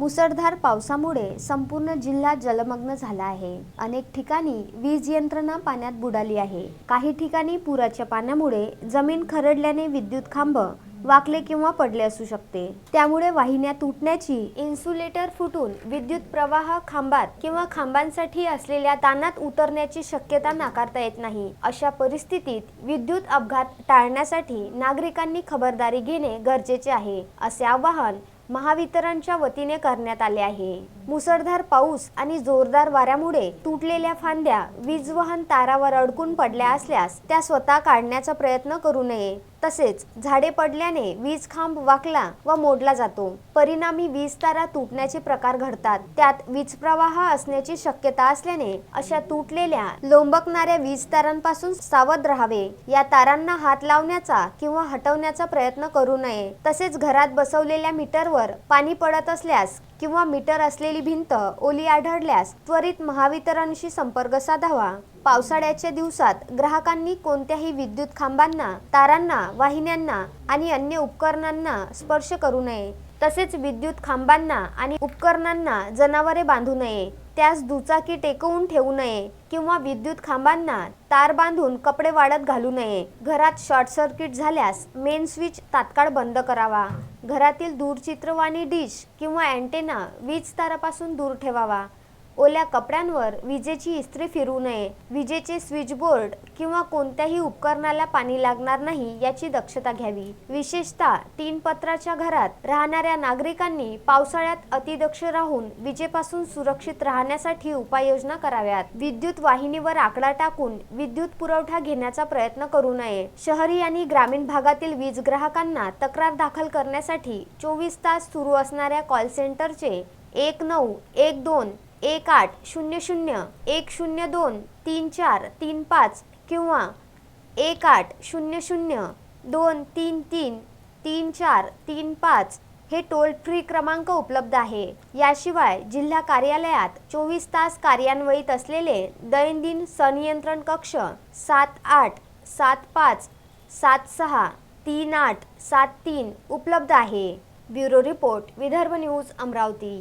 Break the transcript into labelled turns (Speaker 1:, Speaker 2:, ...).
Speaker 1: मुसळधार पावसामुळे संपूर्ण जिल्हा जलमग्न झाला आहे. अनेक ठिकाणी वीज यंत्रणा पाण्यात बुडाली आहे. काही ठिकाणी पुराच्या पाण्यामुळे जमीन खरडल्याने विद्युत खांब वाकले किंवा पडले असू शकते. त्यामुळे वाहिन्या तुटण्याची इन्सुलेटर फुटून विद्युत प्रवाह खांबात किंवा खांबांसाठी असलेल्या ताणात उतरण्याची शक्यता नाकारता येत नाही. अशा परिस्थितीत विद्युत अपघात टाळण्यासाठी नागरिकांनी खबरदारी घेणे गरजेचे आहे असे आवाहन महावितरणच्या वतीने करण्यात आले आहे. मुसळधार पाऊस आणि जोरदार वाऱ्यामुळे तुटलेल्या फांद्या वीज वाहन तारावर अडकून पडल्या असल्यास त्या स्वतः काढण्याचा प्रयत्न करू नये. तसेच झाडे पडल्याने वीज खांब वाकला व मोडला जातो. परिणामी वीज तारा तुटण्याचे प्रकार घडतात. त्यात वीज प्रवाह असण्याची शक्यता असल्याने अशा तुटलेल्या लोंबकणाऱ्या वीज तारांपासून सावध राहावे. या तारांना हात लावण्याचा किंवा हटवण्याचा प्रयत्न करू नये. तसेच घरात बसवलेल्या मीटरवर पाणी पडत असल्यास किंवा मीटर असलेली भिंत ओली आढळल्यास त्वरित महावितरणशी संपर्क साधावा. पावसाळ्याच्या दिवसात ग्राहकांनी कोणत्याही विद्युत खांबांना तारांना वाहिन्यांना आणि अन्य उपकरणांना स्पर्श करू नये. तसेच विद्युत खांबांना आणि उपकरणांना जनावरे बांधू नये. त्यास दुचाकी टेकवून ठेवू नये किंवा विद्युत खांबांना तार बांधून कपडे वाढत घालू नये. घरात शॉर्ट सर्किट झाल्यास मेन स्विच तात्काळ बंद करावा. घरातील दूरचित्रवाणी डिश किंवा अँटेना वीज तारापासून दूर ठेवावा. ओल्या कपड्यांवर विजेची इस्त्री फिरू नये विजेचे स्विचबोर्ड किंवा कोणत्याही उपकरणाला पाणी लागणार नाही याची दक्षता घ्यावी. विशेषतः तीन पत्राच्या घरात राहणाऱ्या नागरिकांनी पावसाळ्यात अतिदक्ष राहून विजेपासून सुरक्षित राहण्यासाठी उपाययोजना कराव्यात. विद्युत वाहिनीवर आकडा टाकून विद्युत पुरवठा घेण्याचा प्रयत्न करू नये. शहरी आणि ग्रामीण भागातील वीज ग्राहकांना तक्रार दाखल करण्यासाठी चोवीस तास सुरू असणाऱ्या कॉल सेंटरचे एक नऊ एक दोन एक आठ शून्य शून्य एक शून्य दोन तीन चार तीन पाच किंवा एक आठ शून्य शून्य दोन तीन तीन तीन चार तीन पाच हे टोल फ्री क्रमांक उपलब्ध आहे. याशिवाय जिल्हा कार्यालयात चोवीस तास कार्यान्वयित असलेले दैनंदिन संनियंत्रण कक्ष सात आठ सात पाच सात सहा तीन आठ सात तीन उपलब्ध आहे. Bureau report Vidarbha news Amravati.